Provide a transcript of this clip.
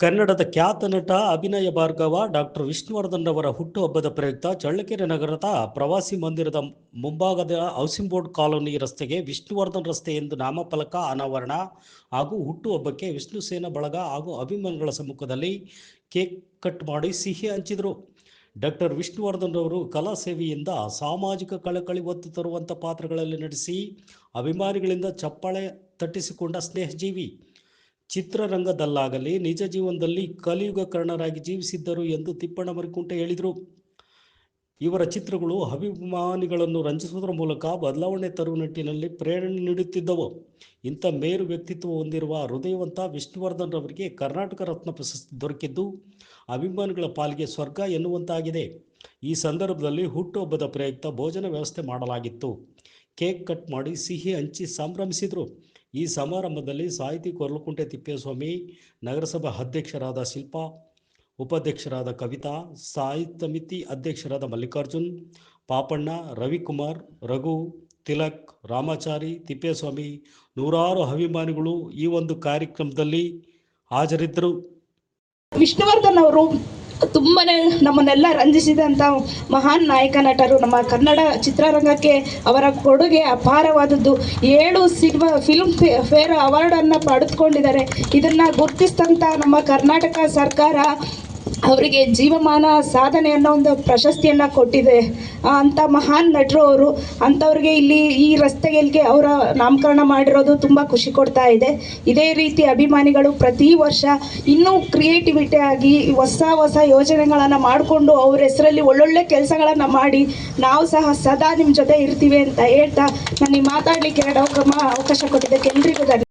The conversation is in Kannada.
ಕನ್ನಡದ ಖ್ಯಾತ ನಟ ಅಭಿನಯ ಭಾರ್ಗವ ಡಾಕ್ಟರ್ ವಿಷ್ಣುವರ್ಧನ್ ಅವರ ಹುಟ್ಟುಹಬ್ಬದ ಪ್ರಯುಕ್ತ ಚಳ್ಳಕೆರೆ ನಗರದ ಪ್ರವಾಸಿ ಮಂದಿರದ ಮುಂಭಾಗದ ಹೌಸಿಂಗ್ ಬೋರ್ಡ್ ಕಾಲೋನಿ ರಸ್ತೆಗೆ ವಿಷ್ಣುವರ್ಧನ್ ರಸ್ತೆ ಎಂದು ನಾಮಫಲಕ ಅನಾವರಣ ಹಾಗೂ ಹುಟ್ಟುಹಬ್ಬಕ್ಕೆ ವಿಷ್ಣು ಸೇನಾ ಬಳಗ ಹಾಗೂ ಅಭಿಮಾನಿಗಳ ಸಮ್ಮುಖದಲ್ಲಿ ಕೇಕ್ ಕಟ್ ಮಾಡಿ ಸಿಹಿ ಹಂಚಿದರು. ಡಾಕ್ಟರ್ ವಿಷ್ಣುವರ್ಧನ್ ಅವರು ಕಲಾ ಸೇವೆಯಿಂದ ಸಾಮಾಜಿಕ ಕಳಕಳಿ ಒತ್ತು ತರುವಂಥ ಪಾತ್ರಗಳಲ್ಲಿ ನಟಿಸಿ ಅಭಿಮಾನಿಗಳಿಂದ ಚಪ್ಪಾಳೆ ತಟ್ಟಿಸಿಕೊಂಡ ಸ್ನೇಹಜೀವಿ. ಚಿತ್ರರಂಗದಲ್ಲಾಗಲಿ ನಿಜ ಜೀವನದಲ್ಲಿ ಕಲಿಯುಗ ಕರ್ಣರಾಗಿ ಜೀವಿಸಿದ್ದರು ಎಂದು ತಿಪ್ಪಣ್ಣ ಮರಿಕುಂಟೆ ಹೇಳಿದರು. ಇವರ ಚಿತ್ರಗಳು ಅಭಿಮಾನಿಗಳನ್ನು ರಂಜಿಸುವುದರ ಮೂಲಕ ಬದಲಾವಣೆ ತರುವ ನಿಟ್ಟಿನಲ್ಲಿ ಪ್ರೇರಣೆ ನೀಡುತ್ತಿದ್ದವು. ಇಂಥ ಮೇರು ವ್ಯಕ್ತಿತ್ವ ಹೊಂದಿರುವ ಹೃದಯವಂತ ವಿಷ್ಣುವರ್ಧನ್ ರವರಿಗೆ ಕರ್ನಾಟಕ ರತ್ನ ಪ್ರಶಸ್ತಿ ದೊರಕಿದ್ದು, ಅಭಿಮಾನಿಗಳ ಪಾಲಿಗೆ ಸ್ವರ್ಗ ಎನ್ನುವಂತಾಗಿದೆ. ಈ ಸಂದರ್ಭದಲ್ಲಿ ಹುಟ್ಟುಹಬ್ಬದ ಪ್ರಯುಕ್ತ ಭೋಜನ ವ್ಯವಸ್ಥೆ ಮಾಡಲಾಗಿತ್ತು. ಕೇಕ್ ಕಟ್ ಮಾಡಿ ಸಿಹಿ ಹಂಚಿ ಸಂಭ್ರಮಿಸಿದರು. ಈ ಸಮಾರಂಭದಲ್ಲಿ ಸಾಹಿತಿ ಕೊರ್ಲಕುಂಟೆ ತಿಪ್ಪೇಸ್ವಾಮಿ, ನಗರಸಭಾ ಅಧ್ಯಕ್ಷರಾದ ಶಿಲ್ಪಾ, ಉಪಾಧ್ಯಕ್ಷರಾದ ಕವಿತಾ, ಸಾಹಿತ್ಯ ಸಮಿತಿ ಅಧ್ಯಕ್ಷರಾದ ಮಲ್ಲಿಕಾರ್ಜುನ್, ಪಾಪಣ್ಣ, ರವಿಕುಮಾರ್, ರಘು, ತಿಲಕ್, ರಾಮಾಚಾರಿ, ತಿಪ್ಪೇಸ್ವಾಮಿ ನೂರಾರು ಅಭಿಮಾನಿಗಳು ಈ ಒಂದು ಕಾರ್ಯಕ್ರಮದಲ್ಲಿ ಹಾಜರಿದ್ದರು. ವಿಷ್ಣುವರ್ಧನ್ ಅವರು ತುಂಬಾನೇ ನಮ್ಮನ್ನೆಲ್ಲ ರಂಜಿಸಿದಂಥ ಮಹಾನ್ ನಾಯಕ ನಟರು ನಮ್ಮ ಕನ್ನಡ ಚಿತ್ರರಂಗಕ್ಕೆ ಅವರ ಕೊಡುಗೆ ಅಪಾರವಾದದ್ದು. ಏಳು ಸಿನಿಮಾ ಫಿಲ್ಮ್ ಫೇರ್ ಅವಾರ್ಡನ್ನು ಪಡೆದುಕೊಂಡಿದ್ದಾರೆ. ಇದನ್ನು ಗುರುತಿಸಿದಂಥ ನಮ್ಮ ಕರ್ನಾಟಕ ಸರ್ಕಾರ ಅವರಿಗೆ ಜೀವಮಾನ ಸಾಧನೆ ಅನ್ನೋ ಒಂದು ಪ್ರಶಸ್ತಿಯನ್ನು ಕೊಟ್ಟಿದೆ. ಅಂತ ಮಹಾನ್ ನಟರು ಅವರು ಅಂಥವ್ರಿಗೆ ಇಲ್ಲಿ ಈ ರಸ್ತೆಗೆ ಅವರ ನಾಮಕರಣ ಮಾಡಿರೋದು ತುಂಬ ಖುಷಿ ಕೊಡ್ತಾ ಇದೆ. ಇದೇ ರೀತಿ ಅಭಿಮಾನಿಗಳು ಪ್ರತಿ ವರ್ಷ ಇನ್ನೂ ಕ್ರಿಯೇಟಿವಿಟಿ ಆಗಿ ಹೊಸ ಹೊಸ ಯೋಜನೆಗಳನ್ನು ಮಾಡಿಕೊಂಡು ಅವ್ರ ಹೆಸರಲ್ಲಿ ಒಳ್ಳೊಳ್ಳೆ ಕೆಲಸಗಳನ್ನು ಮಾಡಿ ನಾವು ಸಹ ಸದಾ ನಿಮ್ಮ ಜೊತೆ ಇರ್ತೀವಿ ಅಂತ ಹೇಳ್ತಾ ನನಗೆ ಮಾತಾಡಲಿಕ್ಕೆ ಎರಡು ಅವಕಾಶ ಕೊಟ್ಟಿದ್ದಕ್ಕೆ ಎಲ್ರಿಗೂ